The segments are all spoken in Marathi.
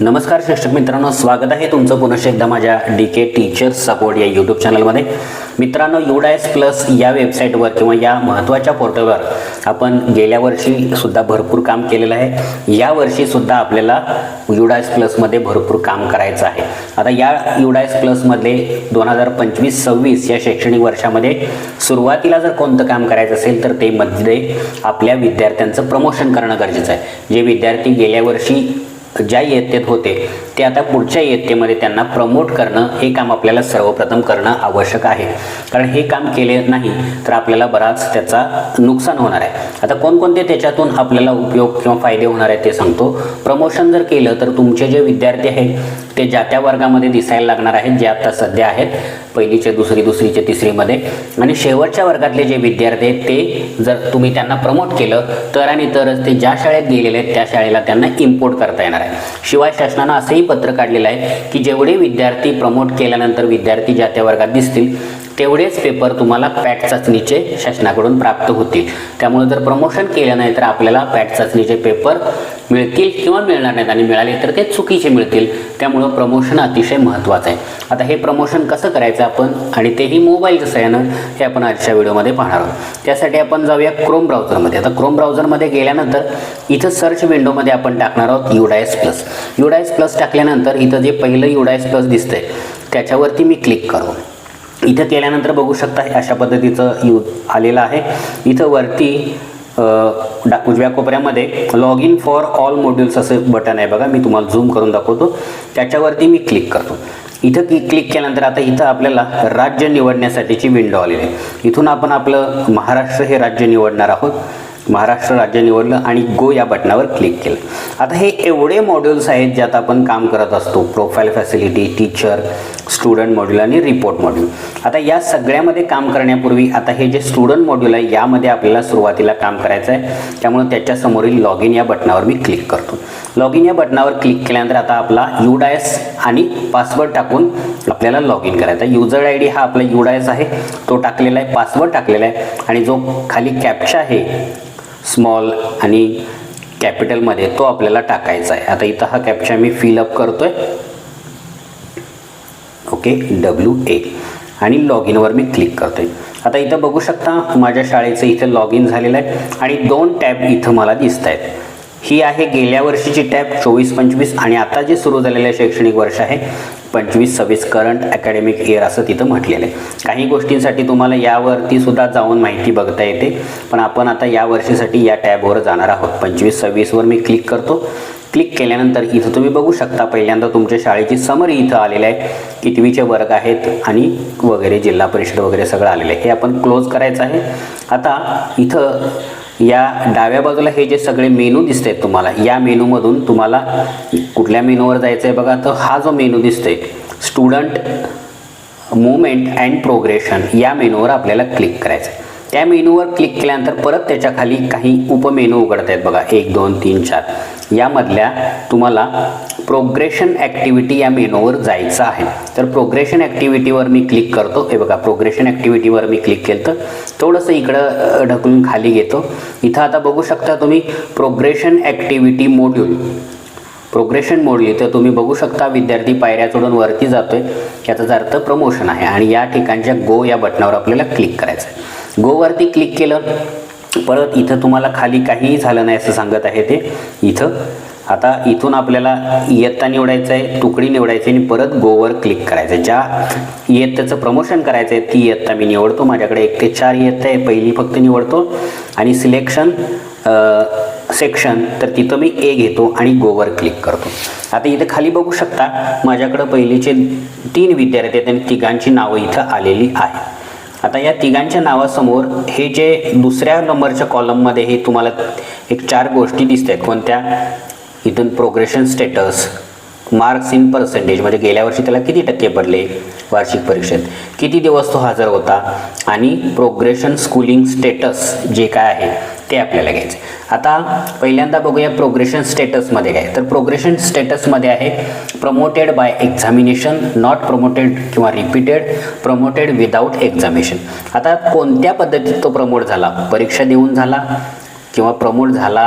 नमस्कार शिक्षक मित्रांनो. स्वागत आहे तुमचं पुनश्च एकदा माझ्या डी के टीचर्स सपोर्ट या यूट्यूब चॅनलमध्ये मित्रांनो युडायस प्लस या वेबसाईटवर किंवा या महत्त्वाच्या पोर्टलवर आपण गेल्या वर्षी सुद्धा भरपूर काम केलेलं आहे. या वर्षीसुद्धा आपल्याला युडायस प्लसमध्ये भरपूर काम करायचं आहे. आता या युडायस प्लसमध्ये दोन हजार पंचवीस सव्वीस या शैक्षणिक वर्षामध्ये सुरुवातीला जर कोणतं काम करायचं असेल तर ते मध्ये आपल्या विद्यार्थ्यांचं प्रमोशन करणं गरजेचं आहे. जे विद्यार्थी गेल्या वर्षी ज्या इयत्तेत होते ते आता पुढच्या इयत्तेमध्ये त्यांना प्रमोट करणं हे काम आपल्याला सर्वप्रथम करणं आवश्यक आहे. कारण हे काम केले नाही तर आपल्याला बराच त्याचा नुकसान होणार आहे. आता कोणकोणते त्याच्यातून आपल्याला उपयोग किंवा फायदे होणार आहे ते सांगतो. प्रमोशन जर केलं तर तुमचे जे विद्यार्थी आहेत ते ज्या त्या वर्गामध्ये दिसायला लागणार आहेत जे आता सध्या आहेत पहिलीचे दुसरी दुसरीचे तिसरीमध्ये. आणि शेवटच्या वर्गातले जे विद्यार्थी आहेत ते जर तुम्ही त्यांना प्रमोट केलं तर आणि तरच ते ज्या शाळेत गेलेले आहेत त्या शाळेला त्यांना इम्पोर्ट करता येणार आहे. शिवाय शासनानं असंही पत्र काढलेलं आहे की जेवढे विद्यार्थी प्रमोट केल्यानंतर विद्यार्थी ज्या त्या वर्गात दिसतील तेवढेच पेपर तुम्हाला पॅट चाचणीचे शासनाकडून प्राप्त होतील. त्यामुळे जर प्रमोशन केलं नाही तर आपल्याला पॅट चाचणीचे पेपर मिळतील किंवा मिळणार नाहीत आणि मिळाले तर ते चुकीचे मिळतील. त्यामुळं प्रमोशन अतिशय महत्त्वाचं आहे. आता हे प्रमोशन कसं करायचं आपण? आणि तेही मोबाईलच्या सहाय्यानं हे आपण आजच्या व्हिडिओमध्ये पाहणार आहोत. त्यासाठी आपण जाऊया क्रोम ब्राउझरमध्ये आता क्रोम ब्राउझरमध्ये गेल्यानंतर इथं सर्च विंडोमध्ये आपण टाकणार आहोत युडायस प्लस युडायस प्लस टाकल्यानंतर इथं जे पहिलं युडायस प्लस दिसतंय त्याच्यावरती मी क्लिक करू. इथं केल्यानंतर बघू शकता हे अशा पद्धतीचं यू आलेलं आहे. इथं वरती डा उजव्या कोपऱ्यामध्ये log in for all modules असं बटन आहे बघा. मी तुम्हाला झूम करून दाखवतो. त्याच्यावरती मी क्लिक करतो. इथं की क्लिक केल्यानंतर आता इथं आपल्याला राज्य निवडण्यासाठीची विंडो आलेली आहे. इथून आपण आपलं महाराष्ट्र हे राज्य निवडणार आहोत. महाराष्ट्र राज्य निवडलं आणि गो या बटनावर क्लिक केलं. आता हे एवढे मॉड्यूल्स आहेत ज्यात आपण काम करत असतो. Profile facility teacher student module आणि रिपोर्ट मॉड्यूल आता या सगळ्यामध्ये काम करण्यापूर्वी आता हे जे स्टुडंट मॉड्यूल आहे यामध्ये आपल्याला सुरुवातीला काम करायचं आहे. त्यामुळे त्याच्यासमोरील लॉग इन या बटनावर मी क्लिक करतो. लॉग इन या बटनावर क्लिक केल्यानंतर आता आपला युडायस आणि पासवर्ड टाकून आपल्याला लॉग इन करायचा युजर आय डी हा आपला युडायस आहे. तो टाकलेला आहे पासवर्ड टाकलेला आहे. आणि जो खाली कॅप्चा आहे स्मॉल आणि कॅपिटलमध्ये तो आपल्याला टाकायचा आहे. आता इथं हा कॅप्चा मी फिलअप करतो आहे ओके डब्ल्यू ए आणि लॉग इनवर मी क्लिक करतोय. आता इथं बघू शकता माझ्या शाळेचं इथं लॉग इन झालेलं आहे आणि दोन टॅब इथं मला दिसत आहेत ही आहे गेल्या वर्षीची टॅब चोवीस पंचवीस आणि आता जे सुरू झालेलं शैक्षणिक वर्ष आहे पंचवीस सव्वीस करंट अकॅडमिक इयर असं तिथं म्हटलेलं आहे. काही गोष्टींसाठी तुम्हाला यावरती सुद्धा जाऊन माहिती बघता येते पण आपण आता या वर्षीसाठी या टॅबवर जाणार आहोत. पंचवीस सव्वीसवर मी क्लिक करतो. क्लिक केल्यानंतर इथं तुम्ही बघू शकता पहिल्यांदा तुमच्या शाळेची समरी इथं आलेली आहे. कितवीचे वर्ग आहेत आणि वगैरे जिल्हा परिषद वगैरे सगळं आलेलं आहे. हे आपण क्लोज करायचं आहे. आता इथं या डाव्या बाजूला हे जे सगळे मेनू दिसत आहेत तुम्हाला या मेनूमधून तुम्हाला कुठल्या मेनूवर जायचं आहे बघा. तर हा जो मेनू दिसतोय स्टुडंट मुवमेंट अँड प्रोग्रेशन या मेनूवर आपल्याला क्लिक करायचं आहे त्या मेनूवर क्लिक केल्यानंतर परत त्याच्याखाली काही उपमेनू उघडत आहेत बघा. एक दोन तीन चार. यामधल्या तुम्हाला प्रोग्रेशन ॲक्टिव्हिटी या मेनूवर जायचं आहे. तर प्रोग्रेशन ॲक्टिव्हिटीवर मी क्लिक करतो. हे बघा प्रोग्रेशन ॲक्टिव्हिटीवर मी क्लिक केलं तर थोडंसं इकडं ढकलून खाली घेतो. इथं आता बघू शकता तुम्ही प्रोग्रेशन ॲक्टिव्हिटी मॉड्यूल प्रोग्रेशन मोडली तर तुम्ही बघू शकता विद्यार्थी पायऱ्या चढून वरती जातोय. याचाच अर्थ प्रमोशन आहे. आणि या ठिकाणच्या गो या बटनावर आपल्याला क्लिक करायचं आहे गोवरती क्लिक केलं. परत इथं तुम्हाला खाली काहीही झालं नाही असं सांगत आहे ते. इथं. आता इथून आपल्याला इयत्ता निवडायचं आहे तुकडी निवडायची आणि परत गोवर क्लिक करायचं आहे. ज्या इयत्ताचं प्रमोशन करायचं आहे ती इयत्ता मी निवडतो. माझ्याकडे एक ते चार इयत्ता आहे पहिली फक्त निवडतो. आणि सिलेक्शन सेक्शन तर तिथं मी ए घेतो आणि गोवर क्लिक करतो. आता इथं खाली बघू शकता माझ्याकडं पहिलीचे तीन विद्यार्थी आहेत आणि तिघांची नावं इथं आलेली आहे आता या तिघांच्या नावासमोर हे जे दुसऱ्या नंबरच्या कॉलममध्ये हे तुम्हाला एक चार गोष्टी दिसत आहेत कोणत्या? इथून progression status marks in percentage म्हणजे गेल्या वर्षी त्याला किती टक्के पडले? वार्षिक परीक्षेत. किती दिवस तो हजर होता? आणि प्रोग्रेशन स्कूलिंग स्टेटस जे काय आहे ते आपल्याला घ्यायचे. आता पहिल्यांदा बघूया प्रोग्रेशन स्टेटसमध्ये काय. तर प्रोग्रेशन स्टेटसमध्ये आहे promoted by examination not promoted किंवा रिपीटेड प्रमोटेड विदाऊट एक्झामिनेशन आता कोणत्या पद्धतीत तो प्रमोट झाला? परीक्षा देऊन झाला? किंवा प्रमोट झाला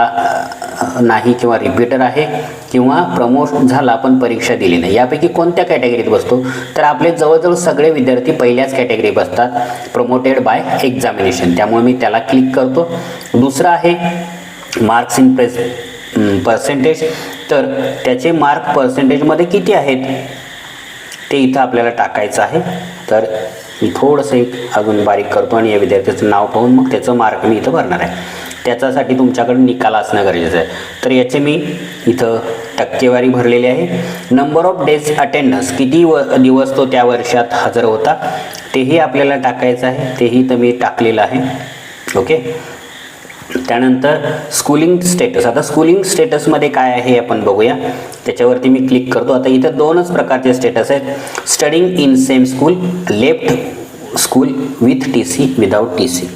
नाही किंवा रिपीटर आहे किंवा प्रमोट झाला पण परीक्षा दिली नाही. यापैकी कोणत्या कॅटेगरीत बसतो? तर आपले जवळजवळ सगळे विद्यार्थी पहिल्याच कॅटेगरी बसतात प्रमोटेड बाय एक्झामिनेशन त्यामुळे मी त्याला क्लिक करतो. दुसरं आहे मार्क्स इन प्रेस पर्सेंटेज तर त्याचे मार्क पर्सेंटेजमध्ये किती आहेत? ते इथं आपल्याला टाकायचं आहे. तर मी थोडंसं एक अजून बारीक करतो आणि या विद्यार्थ्याचं नाव पाहून मग त्याचं मार्क मी इथं भरणार आहे. त्याच्यासाठी तुमच्याकडे निकाल असणं गरजेचं आहे. तर याचे मी इथं टक्केवारी भरलेली आहे. नंबर ऑफ डेज अटेंडन्स किती व दिवस तो त्या वर्षात हजर होता तेही आपल्याला टाकायचं आहे. तेही तर मी टाकलेलं आहे. ओके? त्यानंतर स्कूलिंग स्टेटस आता स्कूलिंग स्टेटसमध्ये काय आहे आपण बघूया. त्याच्यावरती मी क्लिक करतो. आता इथं दोनच प्रकारचे स्टेटस आहेत. Studying in same school left school with T C without T C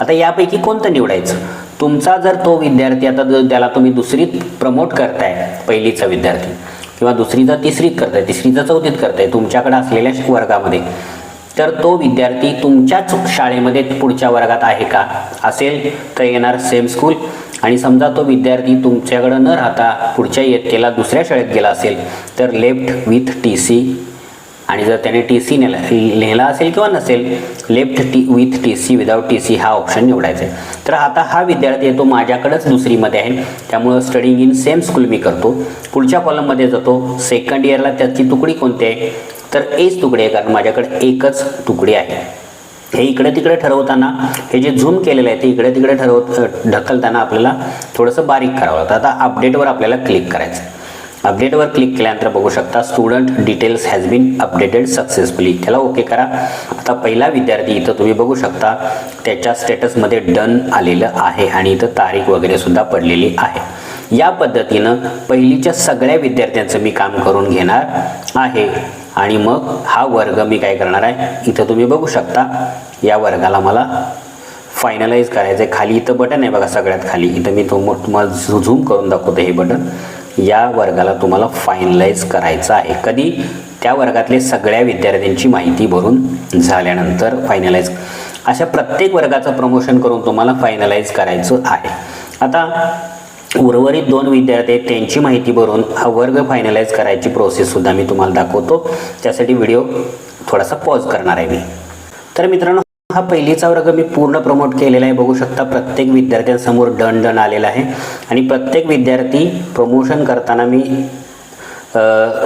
आता यापैकी कोणतं निवडायचं? तुमचा जर तो विद्यार्थी आता जर त्याला तुम्ही दुसरीत प्रमोट करताय पहिलीचा विद्यार्थी किंवा दुसरीचा तिसरीत करताय तिसरीचा चौथीत करताय तुमच्याकडे असलेल्या वर्गामध्ये तर तो विद्यार्थी तुमच्याच शाळेमध्ये पुढच्या वर्गात आहे का? असेल तर येणार सेम स्कूल आणि समजा तो विद्यार्थी तुमच्याकडं न राहता पुढच्या इयत्तेला दुसऱ्या शाळेत गेला असेल तर लेफ्ट विथ टी सी आणि जर त्याने टी सी नेला लिहिला असेल किंवा नसेल left T with T C without T C हा ऑप्शन निवडायचा आहे. तर आता हा विद्यार्थी आहे तो माझ्याकडंच दुसरीमध्ये आहे. त्यामुळं स्टडिंग इन सेम स्कूल मी करतो. पुढच्या कॉलममध्ये जातो. सेकंड इयरला त्याची तुकडी कोणती आहे? तर एच तुकडे आहे कारण माझ्याकडे एकच तुकडे आहे. हे इकडे तिकडे ठरवताना हे जे झूम केलेलं आहे ते इकडे तिकडे ठरवत ढकलताना आपल्याला थोडंसं बारीक करावं लागतं. आता अपडेटवर आपल्याला क्लिक करायचं आहे. अपडेटवर क्लिक केल्यानंतर बघू शकता student details has been updated successfully त्याला ओके करा. आता पहिला विद्यार्थी इथं तुम्ही बघू शकता त्याच्या स्टेटसमध्ये डन आलेलं आहे आणि इथं तारीख वगैरे सुद्धा पडलेली आहे. या पद्धतीनं पहिलीच्या सगळ्या विद्यार्थ्यांचं मी काम करून घेणार आहे. आणि मग हा वर्ग मी काय करणार आहे? इथं तुम्ही बघू शकता या वर्गाला मला फायनलाइज करायचं आहे खाली इथं बटन आहे बघा सगळ्यात खाली. इथं मी तुम्हाला झूम करून दाखवतो हे बटन या वर्गाला तुम्हाला फायनलाइज करायचं आहे. कधी? त्या वर्गातले सगळ्या विद्यार्थ्यांची माहिती भरून झाल्यानंतर फायनलाइज अशा प्रत्येक वर्गाचं प्रमोशन करून तुम्हाला फायनलाइज करायचं आहे. आता उर्वरित दोन विद्यार्थी आहेत त्यांची माहिती भरून हा वर्ग फायनलाइज करायची प्रोसेससुद्धा मी तुम्हाला दाखवतो. त्यासाठी व्हिडिओ थोडासा पॉज करणार आहे मी. तर मित्रांनो हा पहिलीचा वर्ग मी पूर्ण प्रमोट केलेला आहे. बघू शकता प्रत्येक विद्यार्थ्यांसमोर डन डन आलेला आहे. आणि प्रत्येक विद्यार्थी प्रमोशन करताना मी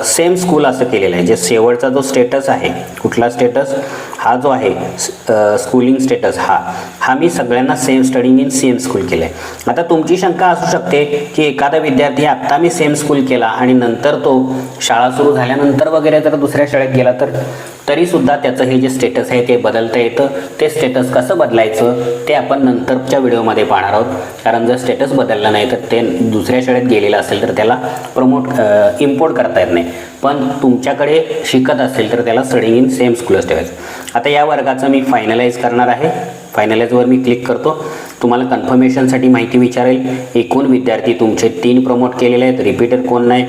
सेम स्कूल असं केलेलं आहे. जे शेवटचा जो स्टेटस आहे कुठला स्टेटस हा जो आहे स्कूलिंग स्टेटस हा. हा मी सगळ्यांना same studying in same school केलं आहे आता तुमची शंका असू शकते की एखादा विद्यार्थी आत्ता मी सेम स्कूल केला आणि नंतर तो शाळा सुरू झाल्यानंतर वगैरे जर दुसऱ्या शाळेत गेला तर तरीसुद्धा त्याचं हे जे स्टेटस आहे ते बदलता येतं. ते स्टेटस कसं बदलायचं ते आपण नंतरच्या व्हिडिओमध्ये पाहणार आहोत. कारण जर स्टेटस बदललं नाही तर ते दुसऱ्या शाळेत गेलेलं असेल तर त्याला प्रमोट इम्पोर्ट करता येत नाही. पण तुमच्याकडे शिकत असेल तर त्याला स्टडिंग इन सेम स्कूलच ठेवायचं. आता या वर्गाचं मी फायनलाइज करणार आहे. फायनलाइजवर मी क्लिक करतो. तुम्हाला कन्फर्मेशनसाठी माहिती विचारेल. एकूण विद्यार्थी तुमचे तीन प्रमोट केलेले आहेत. रिपीटर कोण नाही.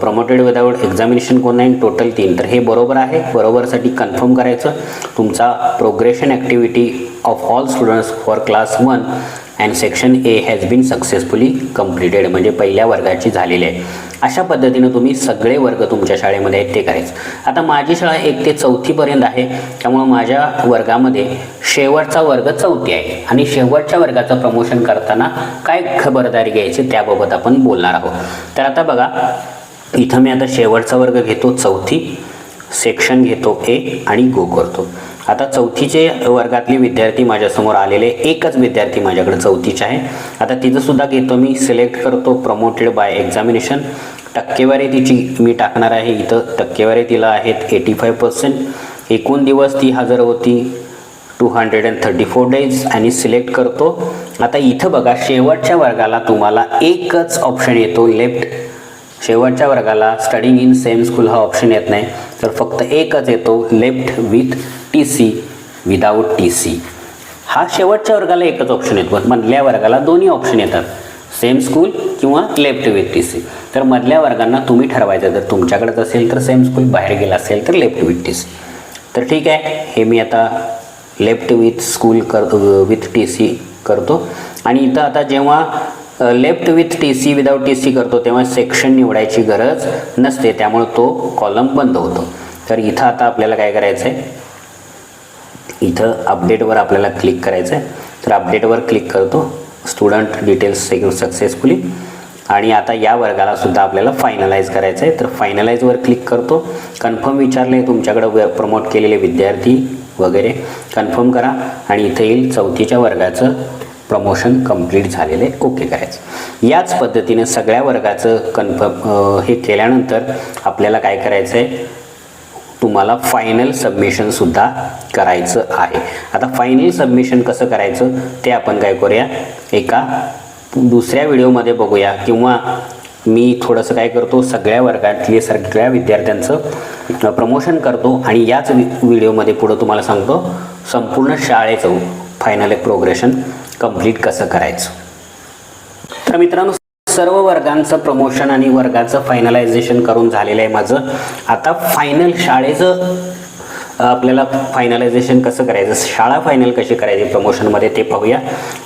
प्रमोटेड विदाऊट एक्झामिनेशन कोण नाही टोटल तीन. तर हे बरोबर आहे. बरोबरसाठी कन्फर्म करायचं. तुमचा progression activity of all students for class one and section A has been successfully completed म्हणजे पहिल्या वर्गाची झालेली आहे. अशा पद्धतीनं तुम्ही सगळे वर्ग तुमच्या शाळेमध्ये आहेत ते करायचं. आता माझी शाळा एक ते चौथीपर्यंत आहे. त्यामुळं माझ्या वर्गामध्ये शेवटचा वर्ग चौथी आहे. आणि शेवटच्या वर्गाचं प्रमोशन करताना काय खबरदारी घ्यायची त्याबाबत आपण बोलणार आहोत. तर आता बघा इथं मी आता शेवटचा वर्ग घेतो चौथी सेक्शन घेतो ए आणि गो करतो. आता चौथीचे वर्गातले विद्यार्थी माझ्यासमोर आलेले एकच विद्यार्थी माझ्याकडे चौथीचे आहे. आता तिथंसुद्धा घेतो मी सिलेक्ट करतो प्रमोटेड बाय एक्झामिनेशन टक्केवारी तिची मी टाकणार आहे इथं टक्केवारी तिला आहेत एटी फाय पर्सेंट एकूण दिवस ती हजर होती two hundred and thirty four days आणि सिलेक्ट करतो. आता इथं बघा शेवटच्या वर्गाला तुम्हाला एकच ऑप्शन येतो लेफ्ट शेवटच्या वर्गाला स्टडिंग इन सेम स्कूल हा ऑप्शन येत नाही. तर फक्त एकच येतो left with T C without T C हा शेवटच्या वर्गाला एकच ऑप्शन येतो. मधल्या वर्गाला दोन्ही ऑप्शन येतात. सेम स्कूल किंवा लेफ्ट विथ टी सी तर मधल्या वर्गांना तुम्ही ठरवायचं. जर तुमच्याकडेच असेल तर सेम स्कूल बाहेर गेला असेल तर लेफ्ट विथ टी सी तर ठीक आहे हे मी आता लेफ्ट विथ स्कूल कर विथ टी सी करतो. आणि इथं आता जेव्हा left with T C without T C करतो तेव्हा सेक्शन निवडायची गरज नसते त्यामुळे तो कॉलम बंद होतो. तर इथं आता आपल्याला काय करायचं आहे इथं अपडेटवर आपल्याला क्लिक करायचं आहे तर अपडेटवर क्लिक करतो स्टुडंट डिटेल्स सक्सेसफुली आणि आता या वर्गाला सुद्धा आपल्याला फायनलाइज करायचं आहे तर फायनलाइजवर क्लिक करतो. कन्फर्म विचारले तुमच्याकडं प्रमोट केलेले विद्यार्थी वगैरे. कन्फर्म करा. आणि इथं येईल चौथीच्या वर्गाचं प्रमोशन कंप्लीट झालेले ओके करायचं याच पद्धतीने सगळ्या वर्गाचं कन्फर्म हे केल्यानंतर आपल्याला काय करायचं आहे तुम्हाला फायनल सबमिशनसुद्धा करायचं आहे. आता फायनल सबमिशन कसं करायचं? ते आपण काय करूया? एका दुसऱ्या व्हिडिओमध्ये बघूया. किंवा मी थोडंसं काय करतो? सगळ्या वर्गातले सगळ्या विद्यार्थ्यांचं प्रमोशन करतो. आणि याच वि व्हिडिओमध्ये पुढं तुम्हाला सांगतो संपूर्ण शाळेचं फायनल एक प्रोग्रेशन कंप्लीट कसं करायचं? तर मित्रांनो सर्व वर्गांचं प्रमोशन आणि वर्गाचं फायनलायझेशन करून झालेलं आहे माझं. आता फायनल शाळेचं आपल्याला फायनलायझेशन कसं करायचं? शाळा फायनल कशी करायची प्रमोशनमध्ये ते पाहूया.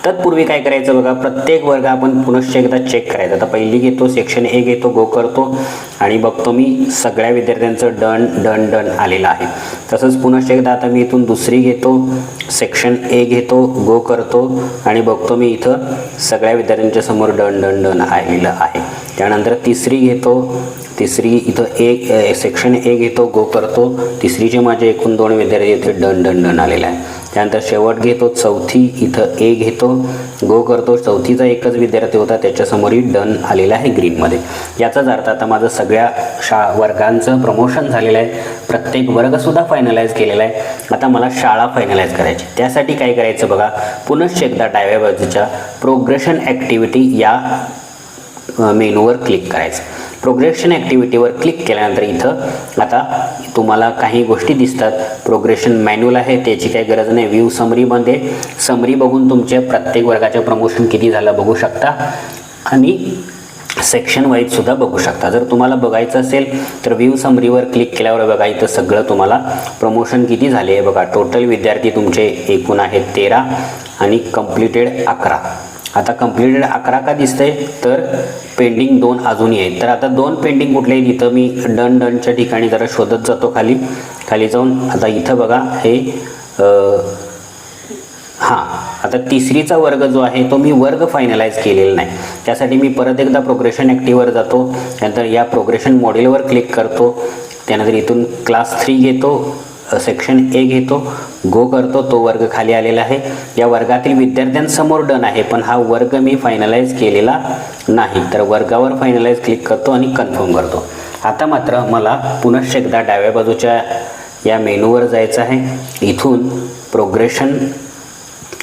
तत्पूर्वी काय करायचं बघा प्रत्येक वर्ग आपण पुनश्च एकदा चेक करायचं. आता पहिली घेतो सेक्शन ए घेतो गो करतो. आणि बघतो मी सगळ्या विद्यार्थ्यांचं डन डन डन आलेलं आहे. तसंच पुनश्च एकदा आता मी इथून दुसरी घेतो सेक्शन ए घेतो गो करतो. आणि बघतो मी इथं सगळ्या विद्यार्थ्यांच्या समोर डन डन डन आलेलं आहे. त्यानंतर तिसरी घेतो तिसरी इथं एक सेक्शन ए घेतो गो करतो. तिसरीचे माझे एकूण दोन विद्यार्थी इथे डन डन डन आलेला आहे त्यानंतर शेवट घेतो चौथी इथं ए घेतो. गो करतो चौथीचा एकच विद्यार्थी होता त्याच्यासमोरही डन आलेला आहे ग्रीनमध्ये. याचाच अर्थ आता माझं सगळ्या शा वर्गांचं प्रमोशन झालेलं आहे. प्रत्येक वर्गसुद्धा फायनलाइज केलेला आहे. आता मला शाळा फायनलाइज करायची त्यासाठी काय करायचं बघा? पुनश्च एकदा डाव्या बाजूच्या प्रोग्रेशन ॲक्टिव्हिटी या मेनूवर क्लिक करायचं. प्रोग्रेशन ॲक्टिव्हिटीवर क्लिक केल्यानंतर इथं आता तुम्हाला काही गोष्टी दिसतात. प्रोग्रेशन मॅन्युअल आहे त्याची काही गरज नाही. व्ह्यू समरीमध्ये समरी बघून तुमच्या प्रत्येक वर्गाचं प्रमोशन किती झालं बघू शकता. आणि सेक्शन वाईज सुद्धा बघू शकता. जर तुम्हाला बघायचं असेल तर व्ह्यू समरीवर क्लिक केल्यावर बघा इथं सगळं तुम्हाला प्रमोशन किती झाले आहे बघा. टोटल विद्यार्थी तुमचे एकूण आहेत तेरा आणि कम्प्लिटेड अकरा. आता कम्प्लिटेड अकरा का दिसतंय तर पेंडिंग दोन अजूनही आहेत. तर आता दोन पेंडिंग कुठले आहेत इथं मी डन डनच्या ठिकाणी जरा शोधत जातो खाली. खाली जाऊन आता इथं बघा हे हां आता तिसरीचा वर्ग जो आहे तो मी वर्ग फायनलाइज केलेला नाही. त्यासाठी मी परत एकदा प्रोग्रेशन ॲक्टिव्हवर जातो त्यानंतर या प्रोग्रेशन मॉडेलवर क्लिक करतो त्यानंतर इथून क्लास थ्री घेतो सेक्शन ए घेतो. गो करतो. तो वर्ग खाली आलेला आहे. या वर्गातील विद्यार्थ्यांसमोर डन आहे. पण हा वर्ग मी फायनलाइज केलेला नाही. तर वर्गावर फायनलाइज क्लिक करतो आणि कन्फर्म करतो. आता मात्र मला पुनश्च एकदा डाव्या बाजूच्या या मेनूवर जायचं आहे. इथून प्रोग्रेशन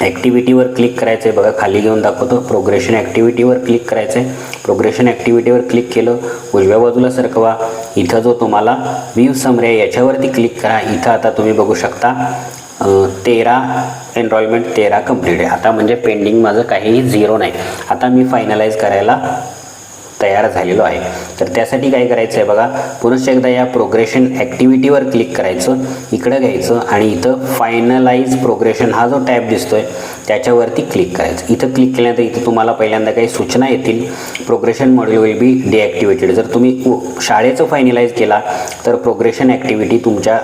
ॲक्टिव्हिटीवर क्लिक करायचं आहे बघा खाली घेऊन दाखवतो. प्रोग्रेशन ॲक्टिव्हिटीवर क्लिक करायचं आहे प्रोग्रेशन ॲक्टिव्हिटीवर क्लिक केलं. उजव्या बाजूला सरकवा. इथं जो तुम्हाला व्ह्यू समरे याच्यावरती क्लिक करा. इथं आता तुम्ही बघू शकता तेरा एनरोलमेंट तेरा कंप्लीट आहे. आता म्हणजे पेंडिंग माझं काहीही झिरो नाही. आता मी फायनलाइज करायला तयार झालेलो आहे. तर त्यासाठी काय करायचं आहे बघा पुनश्च एकदा या प्रोग्रेशन ॲक्टिव्हिटीवर क्लिक करायचं इकडं घ्यायचं आणि इथं फायनलाइज प्रोग्रेशन हा जो टॅब दिसतोय त्याच्यावरती क्लिक करायचं. इथं क्लिक केल्यानंतर इथं तुम्हाला पहिल्यांदा काही सूचना येतील. Progression module will be deactivated जर तुम्ही शाळेचं फायनलाइज केला तर प्रोग्रेशन ॲक्टिव्हिटी तुमच्या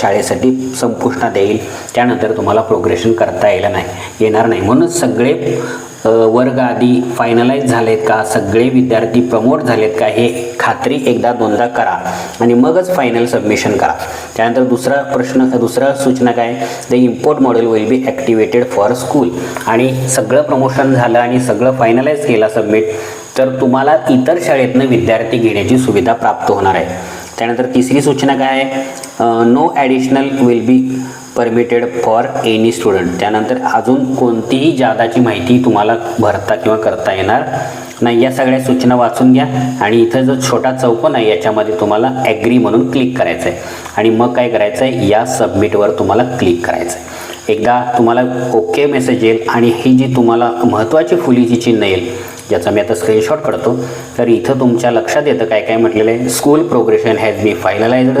शाळेसाठी संपुष्टात येईल. त्यानंतर तुम्हाला प्रोग्रेशन करता येईल नाही येणार नाही. म्हणून सगळे वर्ग आधी फायनलाइज झालेत का? सगळे विद्यार्थी प्रमोट झालेत का? हे खात्री एकदा दोनदा करा आणि मगच फायनल सबमिशन करा. त्यानंतर दुसरा प्रश्न दुसरा सूचना काय? The import model will be activated for school आणि सगळं प्रमोशन झालं आणि सगळं फायनलाइज केलं सबमिट तर तुम्हाला इतर शाळेतनं विद्यार्थी घेण्याची सुविधा प्राप्त होणार आहे. त्यानंतर तिसरी सूचना काय? आहे no additional will be permitted for any student त्यानंतर अजून कोणतीही जादाची माहिती तुम्हाला भरता किंवा करता येणार नाही. या सगळ्या सूचना वाचून घ्या आणि इथं जो छोटा चौकोन आहे याच्यामध्ये तुम्हाला ॲग्री म्हणून क्लिक करायचं आहे आणि मग काय करायचं आहे या सबमिटवर तुम्हाला क्लिक करायचं आहे एकदा तुम्हाला ओके मेसेज येईल आणि ही जी तुम्हाला महत्त्वाची फुलीची चिन्ह येईल ज्याचा मी आता स्क्रीनशॉट करतो तर इथं तुमच्या लक्षात येतं काय काय म्हटलेलं आहे. School progression has be finalized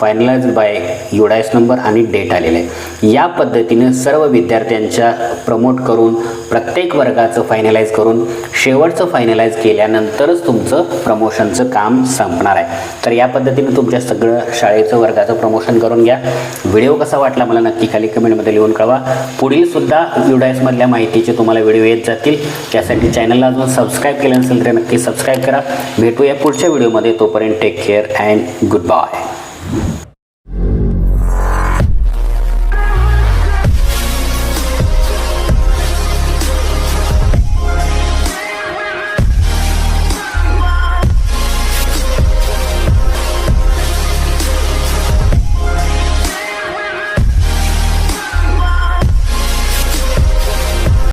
finalize by UDISE number आणि डेट आलेलं आहे. या पद्धतीने सर्व विद्यार्थ्यांच्या प्रमोट करून प्रत्येक वर्गाचं फायनलाइज करून शेवटचं फायनलाइज केल्यानंतरच तुमचं प्रमोशनचं काम संपणार आहे. तर या पद्धतीने तुमच्या सगळं शाळेचं वर्गाचं प्रमोशन करून घ्या. व्हिडिओ कसा वाटला मला नक्की खाली कमेंटमध्ये लिहून कळवा पुढील सुद्धा युडायसमधल्या माहितीचे तुम्हाला व्हिडिओ येत जातील. त्यासाठी चॅनलला अजून सबस्क्राईब केलं नसेल तर नक्की सबस्क्राईब करा. भेटूया पुढच्या व्हिडिओमध्ये तोपर्यंत take care and good bye